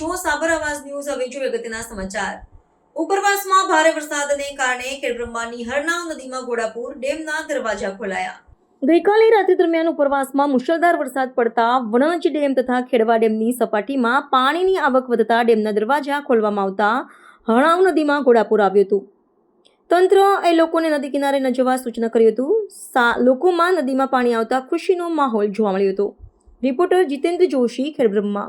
છો. સાબર આવાજ ન્યૂઝ હવે જોઈએ અગત્યના સમાચાર. ઉપરવાસમાં ભારે વરસાદને કારણે ખેડબ્રહ્માની હરનાવ નદીમાં ઘોડાપુર ડેમના દરવાજા ખોલાયા. ગઈકાલે રાત્રિ દરમિયાન ઉપરવાસમાં મુશળધાર વરસાદ પડતા વણજ ડેમ તથા ખેડવા ડેમની સપાટીમાં પાણીની આવક વધતા ડેમના દરવાજા ખોલવામાં આવતા હણાવ નદીમાં ઘોડાપુર આવ્યું હતું. તંત્ર એ લોકોને નદી કિનારે ન જવા સૂચના કર્યું હતું. લોકોમાં નદીમાં પાણી આવતા ખુશીનો માહોલ જોવા મળ્યો હતો. રિપોર્ટર જીતેન્દ્ર જોશી ખેડબ્રહ્મા